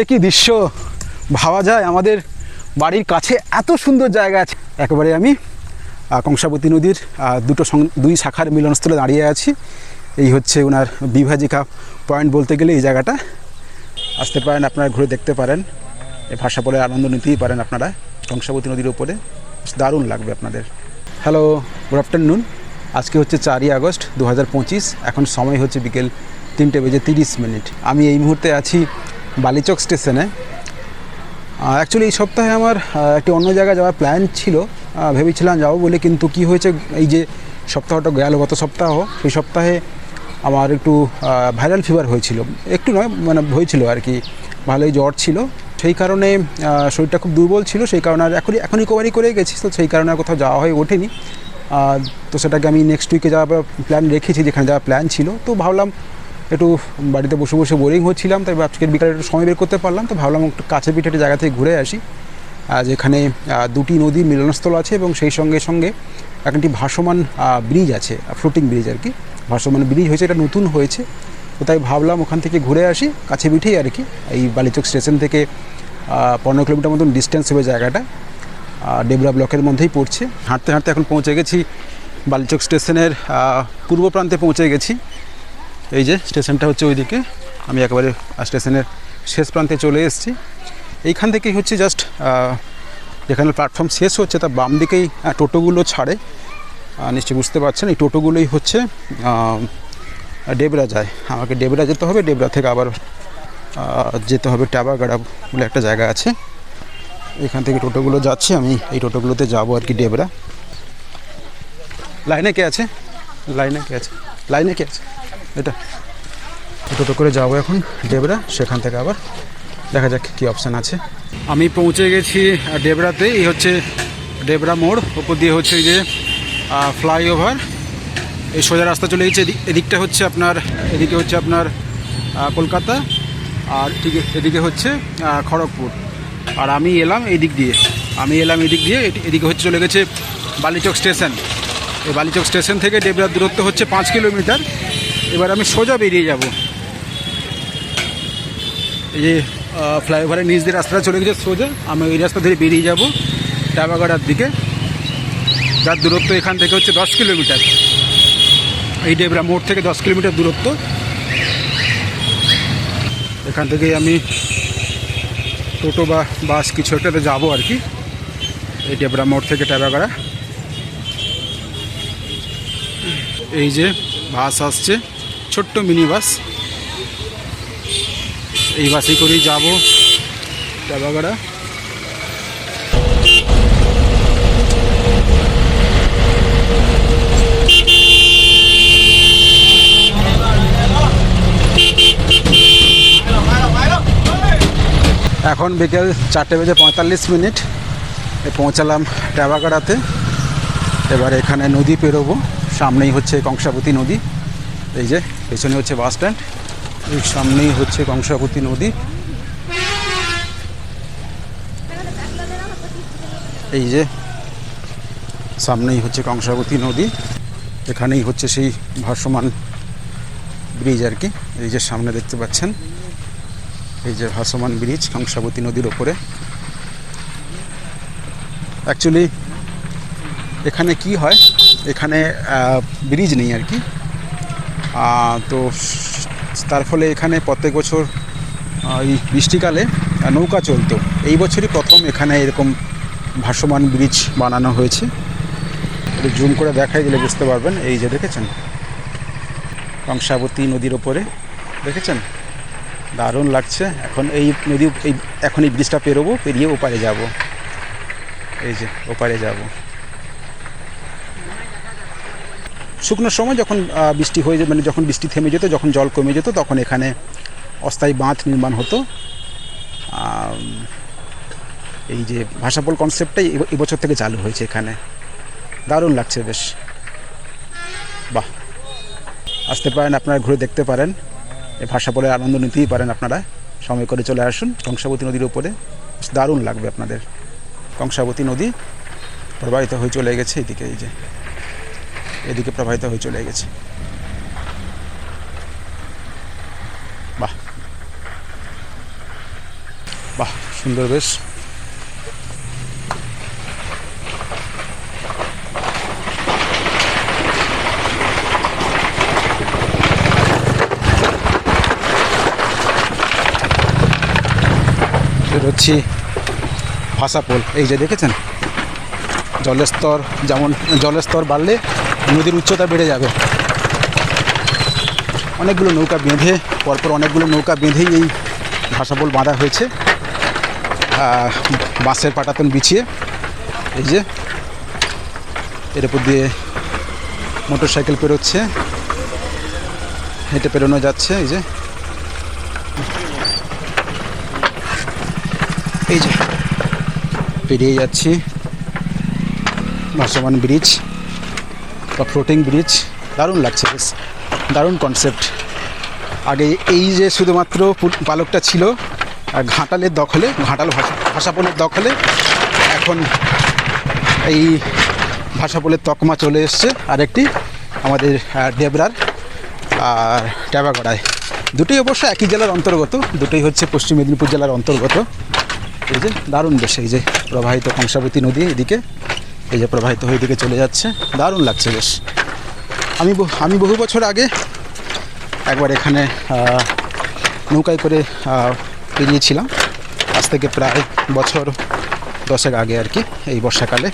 এ কি দৃশ্য? ভাবা যায়, আমাদের বাড়ির কাছে এত সুন্দর জায়গা আছে। একেবারে আমি কংসাবতী নদীর দুটো দুই শাখার মিলনস্থলে দাঁড়িয়ে আছি। এই হচ্ছে ওনার বিভাজিকা পয়েন্ট বলতে গেলে এই জায়গাটা। আসতে পারেন আপনারা, ঘুরে দেখতে পারেন। এই ভাষা বলে আনন্দ নিতেই পারেন আপনারা, কংসাবতী নদীর উপরে। দারুণ লাগবে আপনাদের। হ্যালো গুড আফটারনুন আজকে হচ্ছে চারই আগস্ট দু হাজার পঁচিশ, এখন সময় হচ্ছে বিকেল তিনটে বেজে তিরিশ মিনিট। আমি এই মুহূর্তে আছি বালিচক স্টেশনে। অ্যাকচুয়ালি এই সপ্তাহে আমার একটি অন্য জায়গায় যাওয়ার প্ল্যান ছিল। ভেবেছিলাম যাব বলে, কিন্তু কি হয়েছে, এই যে সপ্তাহটা গেল গত সপ্তাহ, সেই সপ্তাহে আমার একটু ভাইরাল ফিভার হয়েছিল। একটু নয় মানে হয়েছিল আর কি, ভালোই জ্বর ছিল। সেই কারণে শরীরটা খুব দুর্বল ছিল, সেই কারণে আর এখনই এখন রিকভারি করে গেছি, তো সেই কারণে কোথাও যাওয়া হয়ে ওঠেনি। তো সেটাকে আমি নেক্সট উইকে যাওয়ার প্ল্যান রেখেছি, যেখানে যাওয়ার প্ল্যান ছিল। তো ভাবলাম একটু বাড়িতে বসে বসে বোরিং হচ্ছিলাম, তাই আজকের বিকালে একটু সময় বের করতে পারলাম, তো ভাবলাম একটু কাছে পিঠে একটা জায়গা থেকে ঘুরে আসি। যেখানে দুটি নদীর মিলনস্থল আছে এবং সেই সঙ্গে সঙ্গে একটি ভাসমান ব্রিজ আছে ফ্লোটিং ব্রিজ আর কি। ভাসমান ব্রিজ হয়েছে, এটা নতুন হয়েছে, তো তাই ভাবলাম ওখান থেকে ঘুরে আসি কাছে পিঠেই আর কি, এই বালিচক স্টেশন থেকে পনেরো কিলোমিটার মতন ডিস্টেন্স হবে জায়গাটা। ডেবরা ব্লকের মধ্যেই পড়ছে। হাঁটতে হাঁটতে এখন পৌঁছে গেছি, বালিচক স্টেশনের পূর্ব প্রান্তে পৌঁছে গেছি। এই যে স্টেশনটা হচ্ছে ওইদিকে। আমি একেবারে স্টেশনের শেষ প্রান্তে চলে এসেছি। এইখান থেকেই হচ্ছে জাস্ট যেখানে প্ল্যাটফর্ম শেষ হচ্ছে তার বাম দিকেই টোটোগুলো ছাড়ে। নিশ্চয়ই বুঝতে পারছেন, এই টোটোগুলোই হচ্ছে ডেবরা যায়। আমাকে ডেবরা যেতে হবে, ডেবরা থেকে আবার যেতে হবে টাবাগাড়া বলে একটা জায়গা আছে। এখান থেকে টোটোগুলো যাচ্ছে, আমি এই টোটোগুলোতে যাব আর কি ডেবরা। লাইনে কে আছে? লাইনে কে আছে? লাইনে কে আছে? এটা। টোটো করে যাব এখন, ডেবরা, সেখান থেকে আবার দেখা যাক কী অপশান আছে। আমি পৌঁছে গেছি ডেবরাতে, এই হচ্ছে ডেবরা মোড়, ওপর দিয়ে হচ্ছে যে ফ্লাইওভার। এই সোজা রাস্তা চলে গেছে এদিক- এদিকটা হচ্ছে আপনার, এদিকে হচ্ছে আপনার কলকাতা, আর ঠিক এদিকে হচ্ছে খড়গপুর। আর আমি এলাম এই দিক দিয়ে, আমি এলাম এদিক দিয়ে এদিকে হচ্ছে চলে গেছে বালিচক স্টেশন। এই বালিচক স্টেশন থেকে ডেবরার দূরত্ব হচ্ছে পাঁচ কিলোমিটার। এবার আমি সোজা বেরিয়ে যাব। এই যে ফ্লাইওভারের নিচ দিয়ে রাস্তাটা চলে গেছে সোজা, আমি ওই রাস্তা ধরে বেরিয়ে যাব টাবাগাড়ার দিকে। যার দূরত্ব এখান থেকে হচ্ছে দশ কিলোমিটার। এই ডেবরা মোড় থেকে দশ কিলোমিটার দূরত্ব। এখান থেকেই আমি টোটো বা বাস কিছু একটাতে যাব আর কি। এই ডেবরা মোড় থেকে টাবাগাড়া। এই যে বাস আসছে। ছোট্ট মিনি বাস এই বাসে করেই যাব। টাবাগাড়া এখন বিকেল চারটে বেজে পঁয়তাল্লিশ মিনিট। পৌঁছালাম টাবাগাড়াতে এবার এখানে নদী পেরোবো। সামনেই হচ্ছে কংসাবতী নদী। এই যে, পেছনে হচ্ছে বাস স্ট্যান্ড এই সামনেই হচ্ছে কংসাবতী নদী। এই যে, সামনেই হচ্ছে কংসাবতী নদী, এখানেই হচ্ছে সেই ভাসমান ব্রিজ আর কি। এই যে সামনে দেখতে পাচ্ছেন, এই যে ভাসমান ব্রিজ কংসাবতী নদীর ওপরে। অ্যাকচুয়ালি এখানে কি হয়? এখানে ব্রিজ নেই আর কি। তো তার ফলে এখানে প্রত্যেক বছর এই বৃষ্টিকালে নৌকা চলতো। এই বছরই প্রথম এখানে এরকম ভাসমান ব্রিজ বানানো হয়েছে। একটু জুম করে দেখাই দিলে বুঝতে পারবেন। এই যে দেখেছেন? কংসাবতী নদীর ওপরে। দেখেছেন? দারুণ লাগছে। এখন এই নদী, এই, এখন এই ব্রিজটা পেরোবো, পেরিয়ে ওপারে যাব। এই যে, ওপারে যাব। শুকনোর সময় যখন বৃষ্টি হয়ে যেত মানে যখন বৃষ্টি থেমে যেত, যখন জল কমে যেত, তখন এখানে অস্থায়ী বাঁধ নির্মাণ হতো। এই যে ভাষাপোল কনসেপ্টটাই এব- এবছর থেকে চালু হয়েছে এখানে। দারুণ লাগছে বেশ। বাহ! আসতে পারেন, আপনারা ঘুরে দেখতে পারেন। এই ভাষা বলে আনন্দ নিতেই পারেন আপনারা। সময় করে চলে আসুন কংসাবতী নদীর উপরে দারুণ লাগবে আপনাদের। কংসাবতী নদী প্রবাহিত হয়ে চলে গেছে, এদিকে এই যে। এদিকে প্রবাহিত হয়ে চলে গেছে। বাহ। বাহ, সুন্দর বেশ। বেরোচ্ছি ভাষাপোল এই যে দেখেছেন? জলের স্তর যেমন জলের স্তর বাড়লে নদীর উচ্চতা বেড়ে যাবে। অনেকগুলো নৌকা বেঁধে, পরপর অনেকগুলো নৌকা বেঁধেই এই ভাষাপোল বাঁধা হয়েছে। বাঁশের পাটাতন বিছিয়ে এই যে এর উপর দিয়ে মোটর সাইকেল পেরোচ্ছে। হেঁটে পেরোনো যাচ্ছে, এই যে। এই যে, পেরিয়ে যাচ্ছি ভাসমান ব্রিজ। বা ফ্লোটিং ব্রিজ দারুণ লাগছে বেশ, দারুণ কনসেপ্ট আগে এই যে শুধুমাত্র পালকটা ছিল ঘাটালের দখলে, ঘাটাল ভাষা ভাষাপোলের দখলে, এখন এই ভাষাপোলের তকমা চলে এসছে, আরেকটি আমাদের ডেবরার আর ট্যাবাগড়ায়। দুটোই অবশ্য একই জেলার অন্তর্গত, দুটোই হচ্ছে পশ্চিম মেদিনীপুর জেলার অন্তর্গত। এই যে দারুণ বেশ, এই যে প্রবাহিত কংসাবতী নদী এদিকে। এই যে প্রবাহিত হয়ে দিকে চলে যাচ্ছে। দারুণ লাগছে বেশ। আমি আমি বহু বছর আগে একবার এখানে নৌকায় করে পেরিয়েছিলাম আজ থেকে প্রায় বছর দশেক আগে আর কি, এই বর্ষাকালে।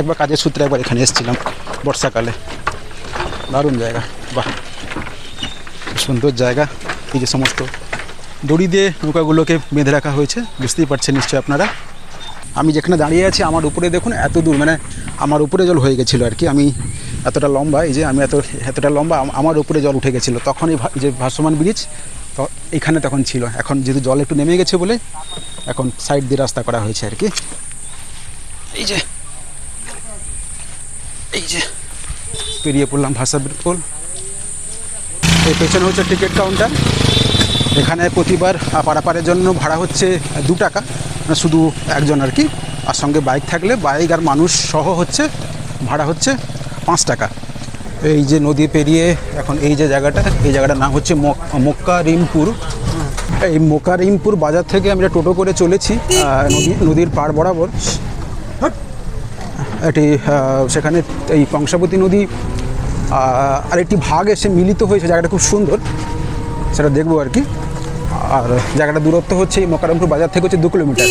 একবার কাজের সূত্রে একবার এখানে এসেছিলাম, বর্ষাকালে। দারুণ জায়গা, বাহ। সুন্দর জায়গা। এই যে সমস্ত দড়ি দিয়ে নৌকাগুলোকে বেঁধে রাখা হয়েছে, বুঝতেই পারছেন নিশ্চয়ই আপনারা। আমি যেখানে দাঁড়িয়ে আছি, আমার উপরে দেখুন, এত দূর মানে আমার উপরে জল হয়ে গেছিল আর কি। আমি এতটা লম্বা, এই যে আমি এত, এতটা লম্বা আমার উপরে জল উঠে গেছিল। তখন এই যে ভাসমান ব্রিজ তো এখানে তখন ছিল। এখন যেহেতু জল একটু নেমে গেছে বলে, এখন সাইড দিয়ে রাস্তা করা হয়েছে আর কি। এই যে এই যে, পেরিয়ে পড়লাম ভাষা পোল এই পেছনে হচ্ছে টিকিট কাউন্টার এখানে প্রতিবার পারাপারের জন্য ভাড়া হচ্ছে দু টাকা। শুধু একজন আর কি। আর সঙ্গে বাইক থাকলে বাইক আর মানুষ সহ হচ্ছে, ভাড়া হচ্ছে পাঁচ টাকা। এই যে নদী পেরিয়ে এখন এই যে জায়গাটা, এই জায়গাটার নাম হচ্ছে মক- মোক্কারিমপুর। এই মোকারিমপুর বাজার থেকে আমরা টোটো করে চলেছি নদী, নদীর পাড় বরাবর। এটি সেখানে এই কংসাবতী নদী আরেকটি ভাগ এসে মিলিত হয়েছে, জায়গাটা খুব সুন্দর। সেটা দেখব আর কি। আর জায়গাটা দূরত্ব হচ্ছে এই মকারামপুর বাজার থেকে হচ্ছে দু কিলোমিটার।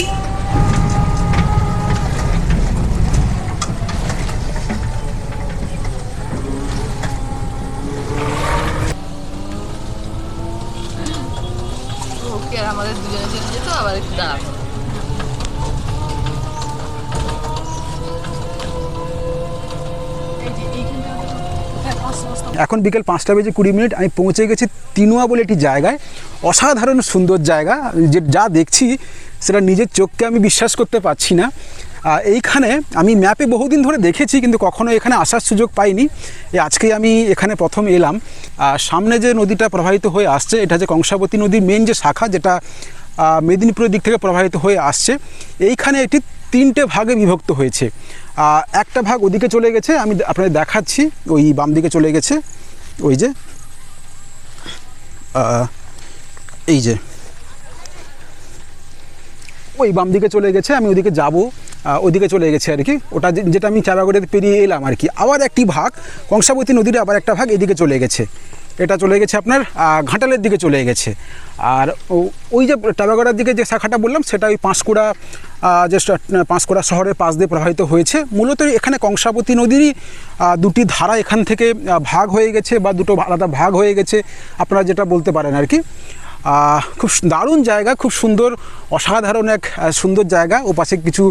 এখন বিকেল পাঁচটা বেজে কুড়ি মিনিট, আমি পৌঁছে গেছি তিনুয়া বলে একটি জায়গায়। অসাধারণ সুন্দর জায়গা যে যা দেখছি, সেটা নিজের চোখকে আমি বিশ্বাস করতে পারছি না। এইখানে আমি ম্যাপে বহুদিন ধরে দেখেছি, কিন্তু কখনো এখানে আসার সুযোগ পাইনি। আজকে আমি এখানে প্রথম এলাম। সামনে যে নদীটা প্রবাহিত হয়ে আসছে, এটা যে কংসাবতী নদীর মেন যে শাখা, যেটা মেদিনীপুরের দিক থেকে প্রবাহিত হয়ে আসছে, এইখানে এটি তিনটে ভাগে বিভক্ত হয়েছে। একটা ভাগ ওদিকে চলে গেছে, আমি আপনাদের দেখাচ্ছি, ওই বাম দিকে চলে গেছে, ওই যে এই যে, ওই বাম দিকে চলে গেছে, আমি ওদিকে যাব ওদিকে চলে গেছে আর কি। ওটা যেটা আমি চারাগড়ে পেরিয়ে এলাম আর কি। আবার একটি ভাগ, কংসাবতী নদীর আবার একটা ভাগ এদিকে চলে গেছে। এটা চলে গেছে আপনার ঘাটালের দিকে চলে গেছে। আর ওই যে টাবাগড়ার দিকে যে শাখাটা বললাম, সেটা ওই পাঁশকুড়া যে পাঁশকুড়া শহরের পাশ দিয়ে প্রবাহিত হয়েছে। মূলত এখানে কংসাবতী নদীরই দুটি ধারা এখান থেকে ভাগ হয়ে গেছে বা দুটো আলাদা ভাগ হয়ে গেছে, আপনারা যেটা বলতে পারেন আর কি। খুব দারুণ জায়গা, খুব সুন্দর, অসাধারণ এক সুন্দর জায়গা। ও পাশে কিছু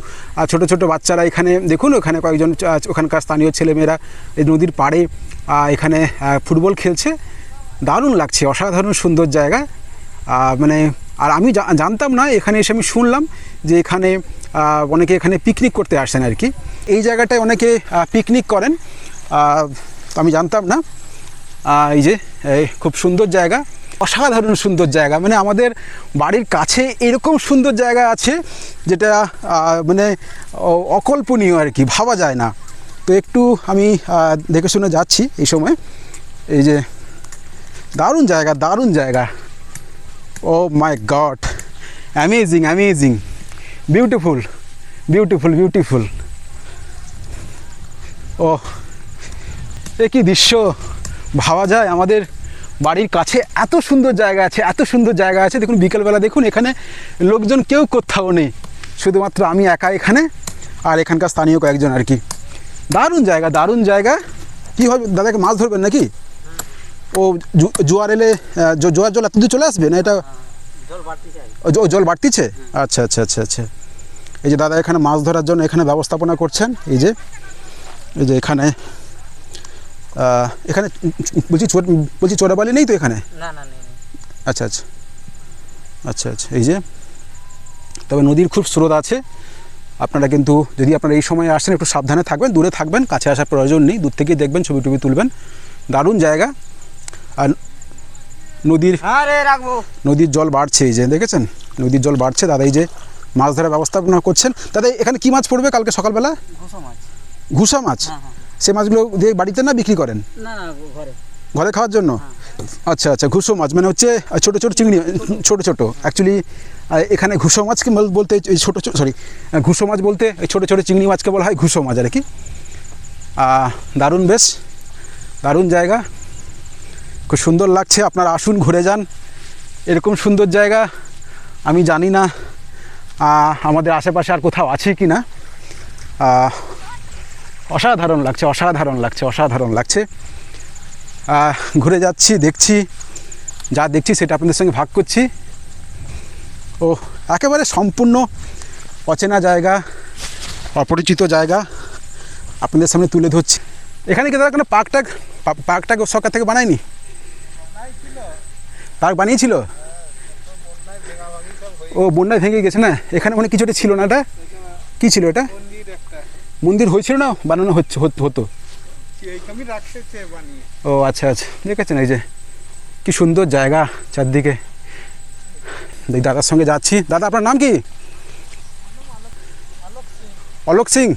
ছোট ছোট বাচ্চারা এখানে, দেখুন, ওখানে কয়েকজন ওখানকার স্থানীয় ছেলেমেয়েরা এই নদীর পাড়ে এখানে ফুটবল খেলছে। দারুণ লাগছে, অসাধারণ সুন্দর জায়গা। মানে আর আমি জানতাম না, এখানে এসে আমি শুনলাম যে এখানে অনেকে এখানে পিকনিক করতে আসেন আর কি। এই জায়গাটায় অনেকে পিকনিক করেন। আমি জানতাম না। এই যে খুব সুন্দর জায়গা, অসাধারণ সুন্দর জায়গা। মানে আমাদের বাড়ির কাছে এরকম সুন্দর জায়গা আছে, যেটা মানে অকল্পনীয় আর কি, ভাবা যায় না। তো একটু আমি দেখে শুনে যাচ্ছি এই সময়। এই যে দারুণ জায়গা দারুণ জায়গা। ও my God. Amazing amazing beautiful beautiful beautiful oh, এ কি দৃশ্য। ভাবা যায় আমাদের বাড়ির কাছে। এত সুন্দর জায়গা আছে, এত সুন্দর জায়গা আছে। দেখুন, বিকেলবেলা দেখুন, এখানে লোকজন কেউ কোথাও নেই। শুধুমাত্র আমি একা এখানে আর এখানকার স্থানীয় কয়েকজন আর কি। দারুণ জায়গা দারুণ জায়গা। কী হবে? দাদাকে মাছ ধরবেন নাকি? ও জোয়ার এলে জোয়ার জল এত দূর চলে আসবে না? এটা জল বাড়তিছে আচ্ছা আচ্ছা আচ্ছা আচ্ছা। এই যে দাদা এখানে মাছ ধরার জন্য এখানে ব্যবস্থাপনা করছেন। এই যে এই যে এখানে এখানে বলছি চোর বলছি চোরাবালি নেই তো এখানে। আচ্ছা আচ্ছা। আচ্ছা আচ্ছা। এই যে তবে নদীর খুব স্রোত আছে। আপনারা কিন্তু যদি আপনারা এই সময় আসেন একটু সাবধানে থাকবেন দূরে থাকবেন কাছে আসার প্রয়োজন নেই। দূর থেকেই দেখবেন ছবি টবি তুলবেন। দারুণ জায়গা। আর নদীর হ্যাঁ নদীর জল বাড়ছে এই যে দেখেছেন? নদীর জল বাড়ছে দাদা এই যে মাছ ধরার ব্যবস্থাপনা করছেন। দাদা এখানে কি মাছ পড়বে কালকে সকালবেলা? ঘুষো মাছ। হ্যাঁ হ্যাঁ সে মাছগুলো দিয়ে বাড়িতে না বিক্রি করেন? না না ঘরে। ঘরে খাওয়ার জন্য? আচ্ছা আচ্ছা ঘুষো মাছ মানে হচ্ছে ছোট ছোট চিংড়ি ছোট ছোট। অ্যাকচুয়ালি এখানে ঘুষো মাছকে বলতে এই ছোট সরি ঘুষো মাছ বলতে এই ছোট ছোট চিংড়ি মাছকে বলা হয় ঘুষো মাছ আর কি। দারুণ বেশ দারুণ জায়গা। খুব সুন্দর লাগছে, আপনারা আসুন, ঘুরে যান। এরকম সুন্দর জায়গা আমি জানি না আমাদের আশেপাশে আর কোথাও আছে কি না। অসাধারণ লাগছে অসাধারণ লাগছে অসাধারণ লাগছে। ঘুরে যাচ্ছি, দেখছি, যা দেখছি সেটা আপনাদের সঙ্গে ভাগ করছি। ও, একেবারে সম্পূর্ণ অচেনা জায়গা, অপরিচিত জায়গা আপনাদের সামনে তুলে ধরছি। এখানে কি দাদা কোনো পার্ক টাক পার্ক টাক সরকার থেকে বানায়নি? পার্ক বানিয়েছিল? ও বন্যায় ভেঙে গেছে না? এখানে মানে কিছু একটা ছিল না এটা? কী ছিল এটা? মন্দির হয়েছিল না? বানানো হচ্ছে, হত- ও আচ্ছা আচ্ছা। দেখেছেন এই যে কি সুন্দর জায়গা চারদিকে। দেখ, দাদার সঙ্গে যাচ্ছি। দাদা, আপনার নাম কি? অলোক সিং।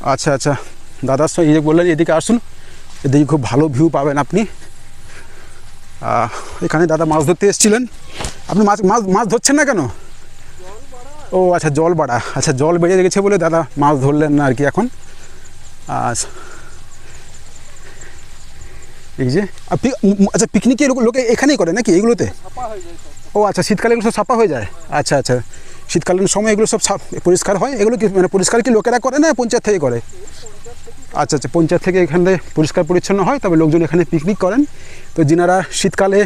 আচ্ছা আচ্ছা। দাদার সঙ্গে এই বললেন, এদিকে আসুন। এদিকে খুব ভালো ভিউ পাবেন আপনি। এখানে দাদা মাছ ধরতে এসেছিলেন। আপনি মাছ মাছ মাছ ধরছেন না কেন? ও আচ্ছা জল বাড়া। আচ্ছা জল বেড়ে গেছে বলে দাদা মাছ ধরলেন না আর কি এখন। আচ্ছা। এই যে আচ্ছা পিকনিকে লোকে এখানেই করে নাকি এগুলোতে? ও আচ্ছা শীতকালে এগুলো সব সাফা হয়ে যায়। আচ্ছা আচ্ছা। শীতকালীন সময় এগুলো সব পরিষ্কার হয়। এগুলো কি মানে পরিষ্কার কি লোকেরা করে না পঞ্চায়েত থেকে করে? আচ্ছা আচ্ছা পঞ্চায়েত থেকে এখানে পরিষ্কার পরিচ্ছন্ন হয়, তবে লোকজন এখানে পিকনিক করেন। তো যিনারা শীতকালে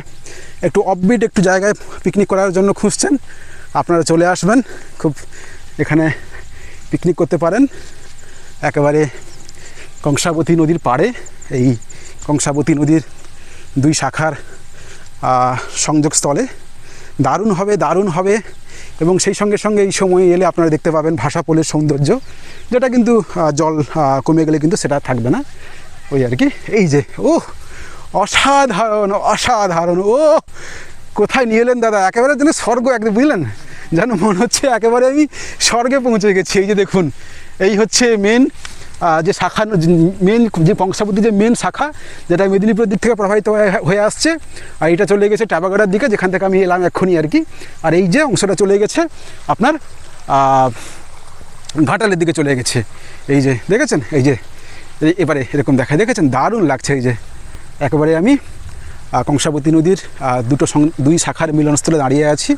একটু অফবিট একটু জায়গায় পিকনিক করার জন্য খুঁজছেন, আপনারা চলে আসবেন। খুব এখানে পিকনিক করতে পারেন। একেবারে কংসাবতী নদীর পাড়ে, এই কংসাবতী নদীর দুই শাখার সংযোগস্থলে। দারুণ হবে দারুণ হবে। এবং সেই সঙ্গে সঙ্গে এই সময় এলে আপনারা দেখতে পাবেন ভাষা পোলের সৌন্দর্য, যেটা কিন্তু জল কমে গেলে কিন্তু সেটা থাকবে না। ওই আর কি। এই যে ও অসাধারণ অসাধারণ ও কোথায় নিয়ে এলেন দাদা? একেবারে যেন স্বর্গ একদম, বুঝলেন? যেন মনে হচ্ছে একেবারে আমি স্বর্গে পৌঁছে গেছি। এই যে দেখুন, এই হচ্ছে মেন যে শাখা মেন যে কংসাবতী যে মেন শাখা, যেটা মেদিনীপুরের দিক থেকে প্রভাবিত হয়ে- আসছে, আর এটা চলে গেছে টাবাগাড়ার দিকে, যেখান থেকে আমি এলাম এক্ষুনি আর কি। আর এই যে অংশটা চলে গেছে আপনার ঘাটালের দিকে চলে গেছে। এই যে, দেখেছেন? এই যে এবারে এরকম দেখায়। দেখেছেন? দারুণ লাগছে এই যে। একেবারে আমি কংসাবতী নদীর দুটো দুই শাখার মিলনস্থলে দাঁড়িয়ে আছি।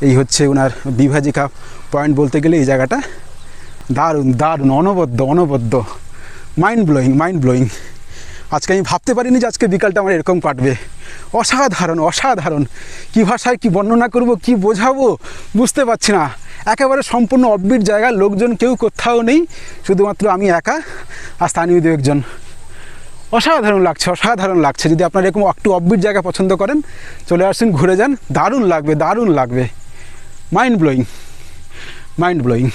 এই হচ্ছে ওনার বিভাজিকা পয়েন্ট বলতে গেলে এই জায়গাটা। দারুণ দারুণ, অনবদ্য অনবদ্য। মাইন্ড ব্লোয়িং মাইন্ড ব্লোয়িং আজকে আমি ভাবতে পারিনি যে আজকে বিকালটা আমার এরকম কাটবে। অসাধারণ অসাধারণ। কী ভাষায় কি বর্ণনা করব, কি বোঝাবো, বুঝতে পারছি না। একেবারে সম্পূর্ণ অব্বিট জায়গা লোকজন কেউ কোথাও নেই, শুধুমাত্র আমি একা আর স্থানীয় দু একজন। অসাধারণ লাগছে অসাধারণ লাগছে। যদি আপনারা এরকম একটু অব্বিট জায়গা পছন্দ করেন, চলে আসুন, ঘুরে যান। দারুণ লাগবে দারুণ লাগবে। Mind blowing mind blowing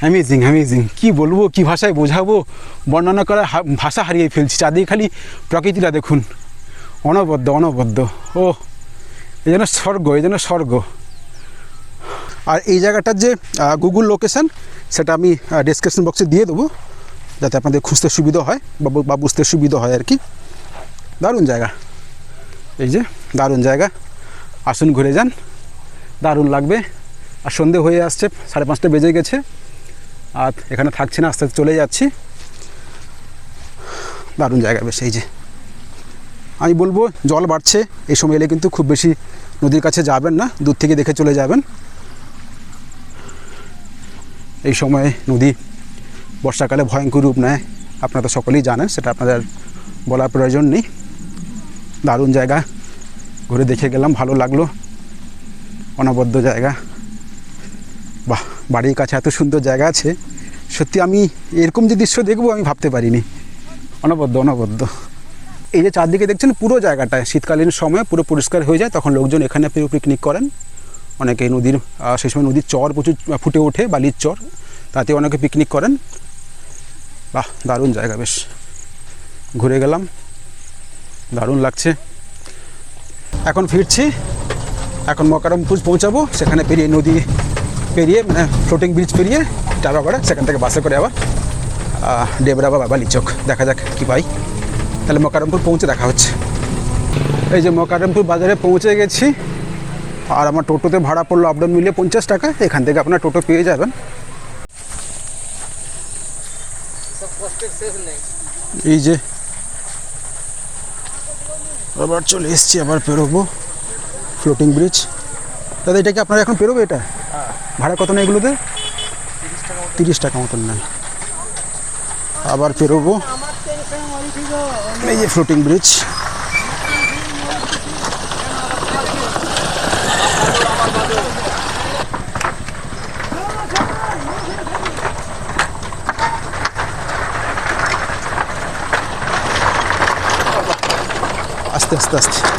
amazing amazing কী বলব, কী ভাষায় বোঝাবো? বর্ণনা করার ভাষা হারিয়ে ফেলছি। চারদিকে খালি প্রকৃতিটা দেখুন। অনবদ্য অনবদ্য। ও, এই যেন স্বর্গ, এই যেন স্বর্গ। আর এই জায়গাটার যে গুগল লোকেশন সেটা আমি ডিসক্রিপশন বক্সে দিয়ে দেবো, যাতে আপনাদের খুঁজতে সুবিধা হয় বা বুঝতে সুবিধা হয় আর কি। দারুণ জায়গা। এই যে, দারুণ জায়গা। আসুন ঘুরে যান। দারুণ লাগবে। আর সন্ধে হয়ে আসছে, সাড়ে পাঁচটা বেজে গেছে। আর এখানে থাকছি না, আস্তে আস্তে চলে যাচ্ছি। দারুণ জায়গা বেশ, এই যে। আমি বলব জল বাড়ছে, এই সময় এলে কিন্তু খুব বেশি নদীর কাছে যাবেন না, দূর থেকে দেখে চলে যাবেন। এই সময়ে নদী বর্ষাকালে ভয়ঙ্কর রূপ নেয়, আপনারা তো সকলেই জানেন, সেটা আপনাদের বলার প্রয়োজন নেই। দারুণ জায়গা, ঘুরে দেখে গেলাম, ভালো লাগল। অনবদ্য জায়গা। বাহ। বাড়ির কাছে এত সুন্দর জায়গা আছে, সত্যি আমি এরকম যে দৃশ্য দেখব আমি ভাবতে পারিনি। অনবদ্য অনবদ্য। এই যে চারদিকে দেখছেন পুরো জায়গাটায় শীতকালীন সময় পুরো পরিষ্কার হয়ে যায়, তখন লোকজন এখানে পিকনিক করেন। অনেকে নদীর সেই সময় নদীর চর প্রচুর ফুটে ওঠে, বালির চর তাতে অনেকে পিকনিক করেন। বাহ, দারুণ জায়গা বেশ। ঘুরে গেলাম। দারুণ লাগছে। এখন ফিরছি, এখন মকারমপুর পৌঁছাবো, সেখানে পেরিয়ে নদী পেরিয়ে মানে ফ্লোটিং ব্রিজ পেরিয়ে টাকাগড়া সেখান থেকে বাসে করে আবার ডেবরা বা বালিচক দেখা যাক কী পাই। তাহলে মকারমপুর পৌঁছে দেখা হচ্ছে। এই যে মকারমপুর বাজারে পৌঁছে গেছি। আর আমার টোটোতে ভাড়া পড়ল আপডাউন মিলিয়ে পঞ্চাশ টাকা। এখান থেকে আপনার টোটো পেয়ে যাবেন। এই যে, আবার চলে এসছি আবার পেরোবো ফ্লোটিং ব্রিজ দাদা এটা কি আপনারা এখন পেরোবে এটা? ভাড়া কত নেই এগুলোতে? তিরিশ টাকা মতন নেয়। আবার পেরোবো। এই যে ফ্লোটিং ব্রিজ আস্তে আস্তে আস্তে।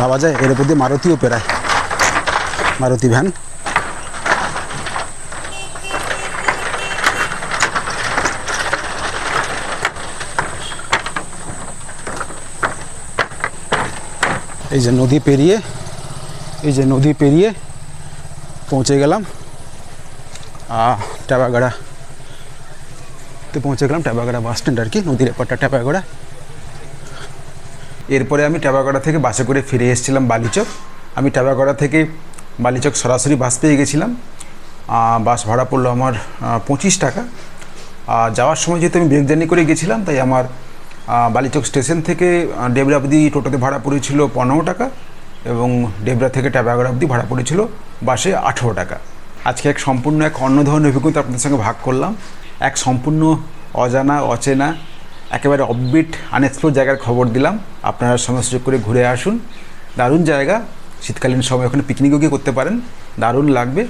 ভাবা যায়, এর উপর দিয়ে মারুতিও পেরায়। মারুতি ভ্যান। এই যে নদী পেরিয়ে, এই যে নদী পেরিয়ে পৌঁছে গেলাম। ট্যাবাগাড়া। তো পৌঁছে গেলাম ট্যাবাগাড়া বাস স্ট্যান্ড আর কি, নদীর এপারটা ট্যাবাগাড়া। এরপরে আমি ট্যাবাগড়া থেকে বাসে করে ফিরে এসেছিলাম বালিচক। আমি ট্যাবাগড়া থেকে বালিচক সরাসরি বাস পেয়ে গেছিলাম। বাস ভাড়া পড়ল আমার পঁচিশ টাকা। আর যাওয়ার সময় যেহেতু আমি ব্রেক জার্নি করে গেছিলাম, তাই আমার বালিচক স্টেশন থেকে ডেবরা অবধি টোটোতে ভাড়া পড়েছিল পনেরো টাকা এবং ডেবরা থেকে ট্যাবাগড়া অবধি ভাড়া পড়েছিল বাসে আঠেরো টাকা। আজকে এক সম্পূর্ণ এক অন্য ধরনের অভিজ্ঞতা আপনাদের সঙ্গে ভাগ করলাম। এক সম্পূর্ণ অজানা, অচেনা একেবারে অববিট আনএক্সপ্লোর জায়গার খবর দিলাম। আপনারা সময় সুযোগ করে ঘুরে আসুন। দারুণ জায়গা। শীতকালীন সময় ওখানে পিকনিকও গিয়ে করতে পারেন। দারুণ লাগবে।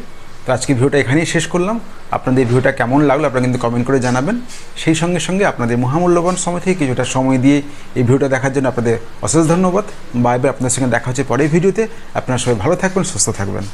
তো আজকে ভিডিওটা এখানেই শেষ করলাম। আপনাদের ভিডিওটা কেমন লাগল আপনারা কিন্তু কমেন্ট করে জানাবেন। সেই সঙ্গে সঙ্গে আপনাদের মহামূল্যবান সময় থেকে কিছুটা সময় দিয়ে এই ভিডিওটা দেখার জন্য আপনাদের অশেষ ধন্যবাদ। বাই বাই, আপনাদের সঙ্গে দেখা হচ্ছে পরের ভিডিওতে। আপনারা সবাই ভালো থাকবেন, সুস্থ থাকবেন।